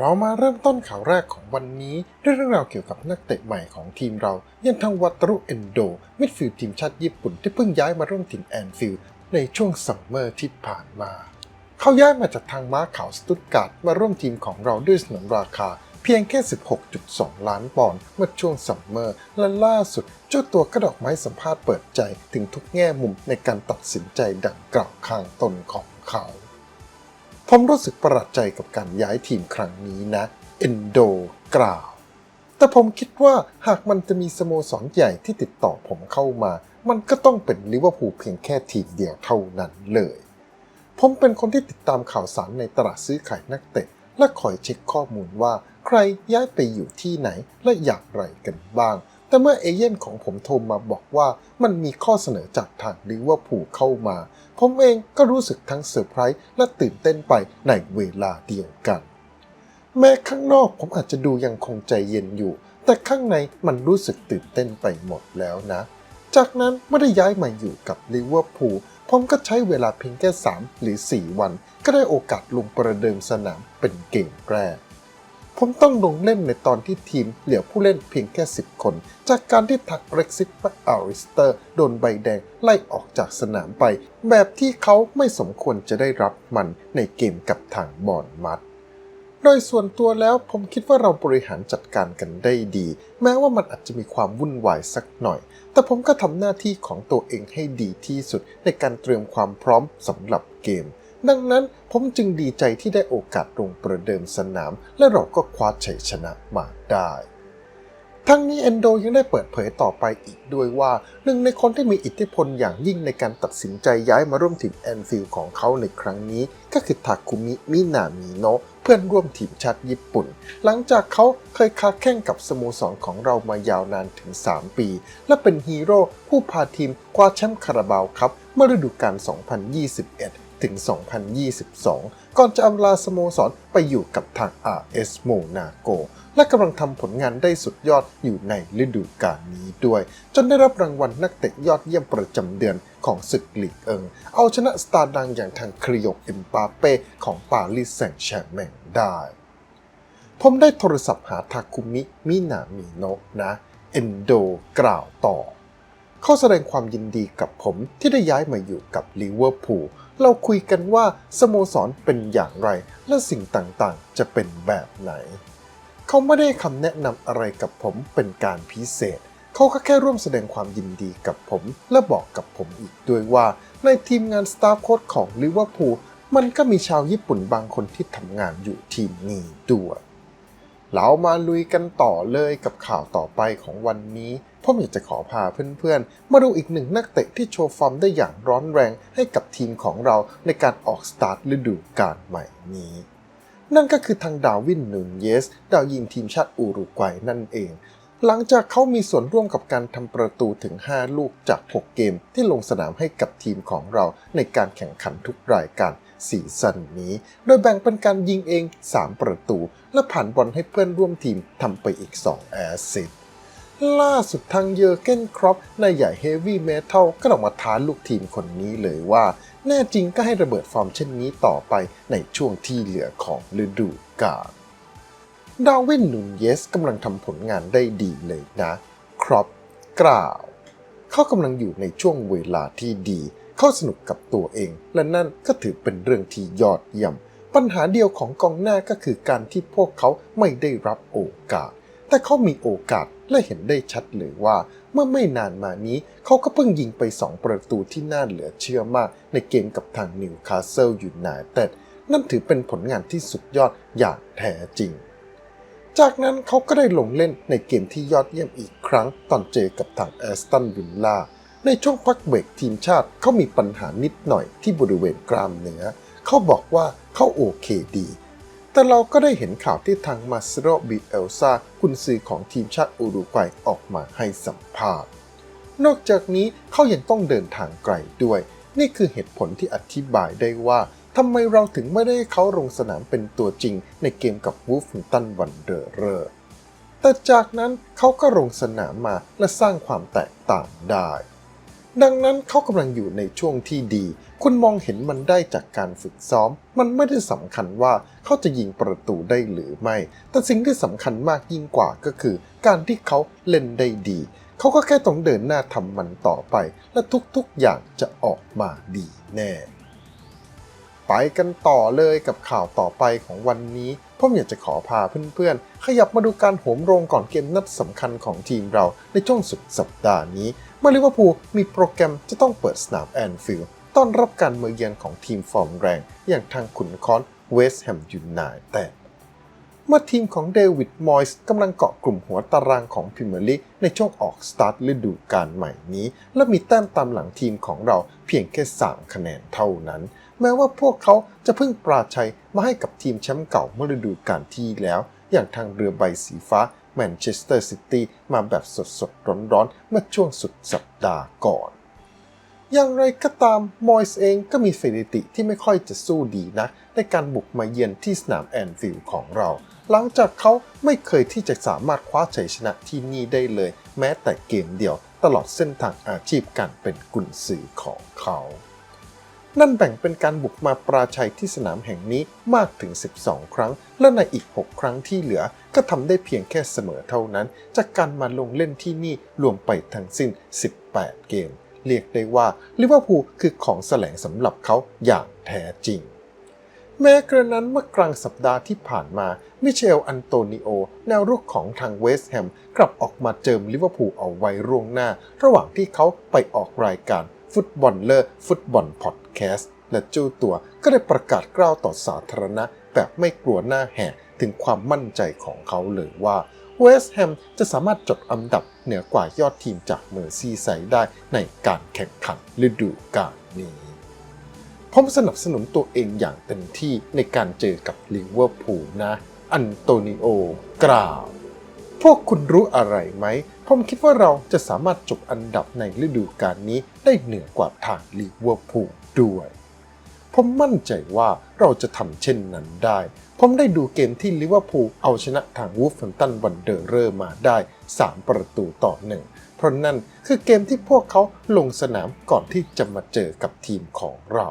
เรามาเริ่มต้นข่าวแรกของวันนี้ ด้วยเรื่องราวเกี่ยวกับนักเตะใหม่ของทีมเรา ยันทางวัตรุเอนโด มิดฟิลด์ทีมชาติญี่ปุ่นที่เพิ่งย้ายมาร่วมทีมแอนฟิลด์ในช่วงซัมเมอร์ที่ผ่านมา เขาย้ายมาจากทางม้าขาวสตุตการ์ดมาร่วมทีมของเราด้วยสนนราคา เพียงแค่ 16.2 ล้านปอนด์เมื่อช่วงซัมเมอร์ และล่าสุด เจ้าตัวก็ดอกไม้สัมภาษณ์เปิดใจถึงทุกแง่มุมในการตัดสินใจดังกล่าวข้างตนของเขา ผมรู้สึกประหลาดใจกับการย้ายทีมครั้งนี้นะ เอนโดกล่าว แต่ผมคิดว่าหากมันจะมีสโมสรใหญ่ที่ติดต่อผมเข้ามา มันก็ต้องเป็นลิเวอร์พูลเพียงแค่ทีมเดียวเท่านั้นเลย ผมเป็นคนที่ติดตามข่าวสารในตลาดซื้อขายนักเตะ และคอยเช็คข้อมูลว่า ใครย้ายไปอยู่ที่ไหนและอย่างไรกันบ้าง แต่เมื่อเอเย่นของผมโทรมาบอกว่ามันมีข้อเสนอจากทางลิเวอร์พูลเข้ามา ผมเองก็รู้สึกทั้งเซอร์ไพรส์และตื่นเต้นไปในเวลาเดียวกัน แม้ข้างนอกผมอาจจะดูยังคงใจเย็นอยู่ แต่ข้างในมันรู้สึกตื่นเต้นไปหมดแล้วนะ จากนั้นเมื่อได้ย้ายมาอยู่กับลิเวอร์พูลผมก็ใช้เวลาเพียงแค่ 3 หรือ 4 วัน ก็ได้โอกาสลงประเดิมสนามเป็นเกมแรก ผมต้องลงเล่นในตอนที่ทีมเหลือผู้เล่นเพียงแค่ 10 คน จากการที่ทักเร็กซิตและอาริสเตอร์ โดนใบแดงไล่ออกจากสนามไป แบบที่เขาไม่สมควรจะได้รับมันในเกมกับทางบอลมัดโดยส่วนตัวแล้วผมคิดว่าเราบริหารจัดการกันได้ดี แม้ว่ามันอาจจะมีความวุ่นวายสักหน่อย แต่ผมก็ทำหน้าที่ของตัวเองให้ดีที่สุดในการเตรียมความพร้อมสำหรับเกม ดังนั้นผมจึงดีใจที่ได้โอกาสลงประเดิมสนาม และเราก็คว้าชัยชนะมาได้ ทั้งนี้เอนโดยังได้เปิดเผยต่อไปอีกด้วยว่า หนึ่งในคนที่มีอิทธิพลอย่างยิ่งในการตัดสินใจย้ายมาร่วมทีมแอนฟิลด์ของเขาในครั้งนี้ ก็คือทาคุมิมินามิโนะเพื่อนร่วมทีมชาติญี่ปุ่น หลังจากเขาเคยค้าแข่งกับสโมสรของเรามายาวนานถึง 3 ปี และเป็นฮีโร่ผู้พาทีมคว้าแชมป์คาราบาวครับเมื่อฤดูกาล2021 ถึง 2022 ก่อนจะอำลาสโมสรไปอยู่กับทาง RS Monaco และกำลังทำผลงานได้สุดยอดอยู่ในฤดูกาลนี้ด้วย จนได้รับรางวัลนักเตะยอดเยี่ยมประจำเดือนของศึกลีกเอิง เอาชนะสตาร์ดังอย่างทางคริโยกเอ็มปาเป้ของปารีสแซงต์แชร์แมงได้ ผมได้โทรศัพท์หาทาคุมิมินามิโนะนะเอนโดกล่าวต่อ เขาแสดงความยินดีกับผมที่ได้ย้ายมาอยู่กับลิเวอร์พูล เราคุยกันว่าสโมสรเป็นอย่างไร และสิ่งต่างๆ จะเป็นแบบไหน เขาไม่ได้คำแนะนำอะไรกับผมเป็นการพิเศษ เขาก็แค่ร่วมแสดงความยินดีกับผม และบอกกับผมอีกด้วยว่า ในทีมงานสตาฟโค้ชของลิเวอร์พูลมันก็มีชาวญี่ปุ่นบางคนที่ทำงานอยู่ทีมนี้ด้วยเรามาลุยกันต่อเลยกับข่าวต่อไปของวันนี้ ผมอยากจะขอพาเพื่อนๆ มาดูอีกหนึ่งนักเตะที่โชว์ฟอร์มได้อย่างร้อนแรงให้กับทีมของเราในการออกสตาร์ทฤดูกาลใหม่นี้ นั่นก็คือทางดาวินนูนเยส ดาวยิงทีมชาติอุรุกวัยนั่นเอง หลังจากเขามีส่วนร่วมกับการทำประตูถึง 5 ลูกจาก 6 เกมที่ลงสนามให้กับทีมของเราในการแข่งขันทุกรายการซีซั่นนี้ โดยแบ่งเป็นการยิงเอง 3 ประตู และผ่านบอลให้เพื่อนร่วมทีมทำไปอีก 2 แอสซิสต์ ล่าสุดทางเยอร์เกนครอปนายใหญ่เฮฟวี่เมทัลก็ออกมาท้าลูกทีมคนนี้เลยว่า แน่จริงก็ให้ระเบิดฟอร์มเช่นนี้ต่อไปในช่วงที่เหลือของฤดูกาลดาวินนูนเยสกำลังทำผลงานได้ดีเลยนะ ครอปกล่าว เขากำลังอยู่ในช่วงเวลาที่ดี เขาสนุกกับตัวเอง และนั่นก็ถือเป็นเรื่องที่ยอดเยี่ยม ปัญหาเดียวของกองหน้าก็คือการที่พวกเขาไม่ได้รับโอกาส แต่เขามีโอกาส และเห็นได้ชัดเลยว่า เมื่อไม่นานมานี้เขาก็เพิ่งยิงไป 2 ประตูที่น่าเหลือเชื่อมากในเกมกับทางนิวคาสเซิลยูไนเต็ดนั่นถือเป็นผลงานที่สุดยอดอย่างแท้จริง จากนั้นเขาก็ได้ลงเล่นในเกมที่ยอดเยี่ยมอีกครั้งตอนเจอกับทางแอสตันวิลล่าในช่วงพักเบรกทีมชาติเขามีปัญหานิดหน่อยที่บริเวณกรามเนื้อ เขาบอกว่าเขาโอเคดี แต่เราก็ได้เห็นข่าวที่ทางมาซิโรบิเอลซาคุณซือของทีมชาติอุรุกวัยออกมาให้สัมภาษณ์ นอกจากนี้เขายังต้องเดินทางไกลด้วย นี่คือเหตุผลที่อธิบายได้ว่าทำไมเราถึงไม่ได้เขาลงสนามเป็นตัวจริงในเกมกับวูฟ n ิ g ตันวันเดอร์เรอร์แต่จากนั้นเขาก็ลงสนามมาและสร้างความแตกต่างได้ ดังนั้นเขากำลังอยู่ในช่วงที่ดี คุณมองเห็นมันได้จากการฝึกซ้อม มันไม่ได้สำคัญว่าเขาจะยิงประตูได้หรือไม่ แต่สิ่งที่สำคัญมากยิ่งกว่าก็คือ การที่เขาเล่นได้ดี เขาก็แค่ต้องเดินหน้าทำมันต่อไป และทุกๆอย่างจะออกมาดีแน่ ไปกันต่อเลยกับข่าวต่อไปของวันนี้ ผมอยากจะขอพาเพื่อนๆ ขยับมาดูการโหมโรงก่อนเกมนัดสำคัญของทีมเราในช่วงสุดสัปดาห์นี้เมื่อลิเวอร์พูลมีโปรแกรมจะต้องเปิดสนามแอนฟิลด์ต้อนรับการเมาเยือนของทีมฟอร์มแรง อย่างทางขุนค้อนเวสต์แฮมยูไนเต็ดเมื่อทีมของเดวิดมอยส์กำลังเกาะกลุ่มหัวตารางของพรีเมียร์ลีกในช่วงออกสตาร์ทฤดูกาลใหม่นี้ และมีแต้มตามหลังทีมของเราเพียงแค่ 3 คะแนนเท่านั้น แม้ว่าพวกเขาจะเพิ่งปราชัยมาให้กับทีมแชมป์เก่าเมื่อฤดูกาลที่แล้ว อย่างทางเรือใบสีฟ้าแมนเชสเตอร์ซิตี้มาแบบสดๆ ร้อนๆ เมื่อช่วงสุดสัปดาห์ก่อน อย่างไรก็ตาม มอยส์เองก็มีสถิติที่ไม่ค่อยจะสู้ดีนะ ในการบุกมาเยือนที่สนามแอนฟิลด์ของเรา หลังจากเขาไม่เคยที่จะสามารถคว้าชัยชนะที่นี่ได้เลย แม้แต่เกมเดียวตลอดเส้นทางอาชีพการเป็นกุนซือของเขา นั่นแบ่งเป็นการบุกมาปราชัยที่สนามแห่งนี้มากถึง 12 ครั้ง และในอีก 6 ครั้งที่เหลือก็ทำได้เพียงแค่เสมอเท่านั้น จากการมาลงเล่นที่นี่รวมไปทั้งสิ้น 18 เกม เรียกได้ว่าลิเวอร์พูลคือของแสลงสำหรับเขาอย่างแท้จริงแม้กระนั้นเมื่อกลางสัปดาห์ที่ผ่านมา มิเชล อันโตนิโอ แนวรุกของทางเวสต์แฮม กลับออกมาเจิมลิเวอร์พูลเอาไว้ร่วงหน้า ระหว่างที่เขาไปออกรายการ ฟุตบอลเลอร์ฟุตบอลพอดแคสต์และเจ้าตัวก็ได้ประกาศกล้าวต่อสาธารณะแบบไม่กลัวหน้าแหกถึงความมั่นใจของเขาเลยว่าเวสต์แฮมจะสามารถจดอันดับเหนือกว่ายอดทีมจากเมอร์ซีไซด์ได้ในการแข่งขันฤดูกาลนี้ผมสนับสนุนตัวเองอย่างเต็มที่ในการเจอกับลิเวอร์พูลนะ อันโตนิโอกล่าว พวกคุณรู้อะไรไหม ผมคิดว่าเราจะสามารถจบอันดับในฤดูกาลนี้ได้เหนือกว่าทางลิเวอร์พูลด้วย ผมมั่นใจว่าเราจะทำเช่นนั้นได้ ผมได้ดูเกมที่ลิเวอร์พูลเอาชนะทางวูฟแฮมตันวันเดอร์เรอร์มาได้ 3 ประตูต่อหนึ่งเพราะนั่นคือเกมที่พวกเขาลงสนามก่อนที่จะมาเจอกับทีมของเรา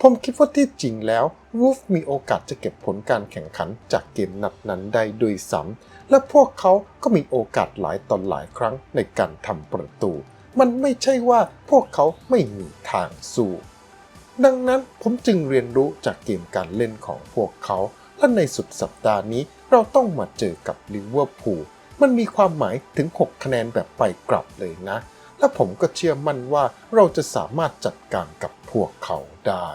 ผมคิดว่าที่จริงแล้ววูฟมีโอกาสจะเก็บผลการแข่งขันจากเกมนัดนั้นได้ด้วยซ้ำ และพวกเขาก็มีโอกาสหลายตอนหลายครั้งในการทำประตู มันไม่ใช่ว่าพวกเขาไม่มีทางสู้ ดังนั้นผมจึงเรียนรู้จากเกมการเล่นของพวกเขา และในสุดสัปดาห์นี้เราต้องมาเจอกับลิเวอร์พูลมันมีความหมายถึง 6 คะแนนแบบไปกลับเลยนะ และผมก็เชื่อมั่นว่าเราจะสามารถจัดการกับพวกเขาได้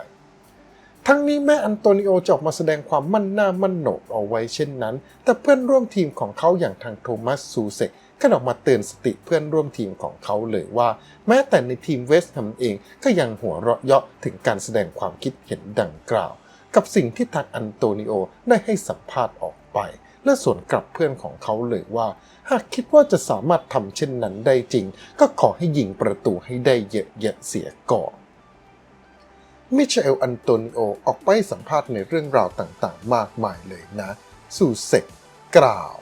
ทั้งนี้แม่อันโตนิโอจออกมาแสดงความมั่นหน้ามั่นโหนกเอาไว้เช่นนั้น แต่เพื่อนร่วมทีมของเขาอย่างทางโทมัสซูเซกก็ออกมาเตือนสติเพื่อนร่วมทีมของเขาเลยว่า แม้แต่ในทีมเวสต์แฮมเองก็ยังหัวเราะเยาะถึงการแสดงความคิดเห็นดังกล่าว กับสิ่งที่ทางอันโตนิโอได้ให้สัมภาษณ์ออกไป และส่วนกลับเพื่อนของเขาเลยว่า หากคิดว่าจะสามารถทำเช่นนั้นได้จริง ก็ขอให้ยิงประตูให้ได้เยอะๆเสียก่อน มิเชลอันโตนิโอออกไปสัมภาษณ์ในเรื่องราวต่างๆ มากมายเลยนะสู่เซกกล่าว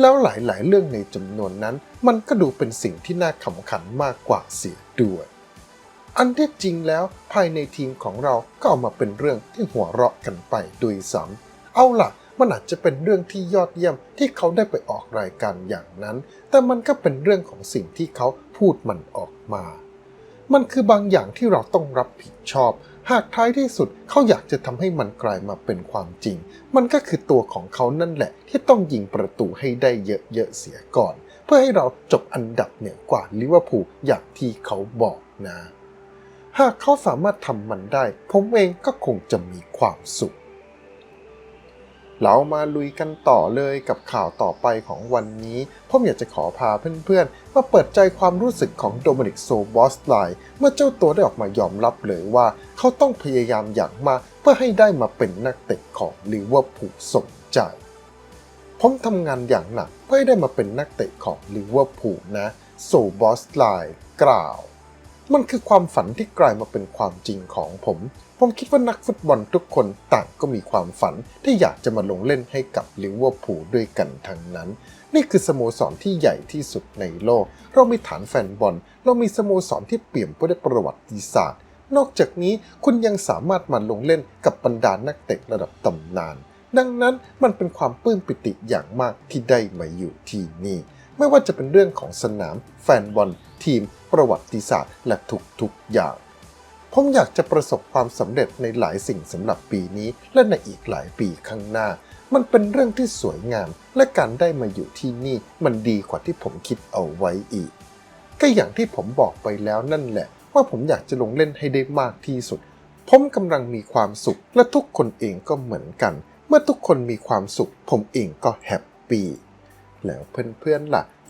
แล้วหลายๆ เรื่องในจำนวนนั้น มันก็ดูเป็นสิ่งที่น่าขำขันมากกว่าเสียด้วย อันที่จริงแล้วภายในทีมของเราก็เอามาเป็นเรื่องที่หัวเราะกันไปด้วยซ้ำเอาล่ะมันอาจจะเป็นเรื่องที่ยอดเยี่ยมที่เขาได้ไปออกรายการอย่างนั้น แต่มันก็เป็นเรื่องของสิ่งที่เขาพูดมันออกมา มันคือบางอย่างที่เราต้องรับผิดชอบ หากท้ายที่สุดเขาอยากจะทำให้มันกลายมาเป็นความจริง มันก็คือตัวของเขานั่นแหละ ที่ต้องยิงประตูให้ได้เยอะๆเสียก่อน เพื่อให้เราจบอันดับเหนือกว่าลิเวอร์พูลอย่างที่เขาบอกนะ หากเขาสามารถทำมันได้ ผมเองก็คงจะมีความสุข เรามาลุยกันต่อเลยกับข่าวต่อไปของวันนี้ ผมอยากจะขอพาเพื่อนๆ มาเปิดใจความรู้สึกของโดมินิกโซบอสไลเมื่อเจ้าตัวได้ออกมายอมรับเลยว่า เขาต้องพยายามอย่างมากเพื่อให้ได้มาเป็นนักเตะของลิเวอร์พูลสมใจ ผมทำงานอย่างหนักเพื่อให้ได้มาเป็นนักเตะของลิเวอร์พูลนะโซบอสไลกล่าว มันคือความฝันที่กลายมาเป็นความจริงของผม ผมคิดว่านักฟุตบอลทุกคนต่างก็มีความฝัน ที่อยากจะมาลงเล่นให้กับลิเวอร์พูลด้วยกันทั้งนั้น นี่คือสโมสรที่ใหญ่ที่สุดในโลก เรามีฐานแฟนบอล เรามีสโมสรที่เปี่ยมไปด้วยประวัติศาสตร์ นอกจากนี้คุณยังสามารถมาลงเล่นกับบรรดานักเตะระดับตำนาน ดังนั้นมันเป็นความปลื้มปิติอย่างมากที่ได้มาอยู่ที่นี่ ไม่ว่าจะเป็นเรื่องของสนาม แฟนบอล ทีม ประวัติศาสตร์ และทุกๆอย่าง ผมอยากจะประสบความสำเร็จในหลายสิ่งสำหรับปีนี้ และในอีกหลายปีข้างหน้า มันเป็นเรื่องที่สวยงาม และการได้มาอยู่ที่นี่มันดีกว่าที่ผมคิดเอาไว้อีก ก็อย่างที่ผมบอกไปแล้วนั่นแหละ ว่าผมอยากจะลงเล่นให้ได้มากที่สุด ผมกำลังมีความสุข และทุกคนเองก็เหมือนกัน เมื่อทุกคนมีความสุข ผมเองก็แฮปปี้แล้วเพื่อนๆล่ะ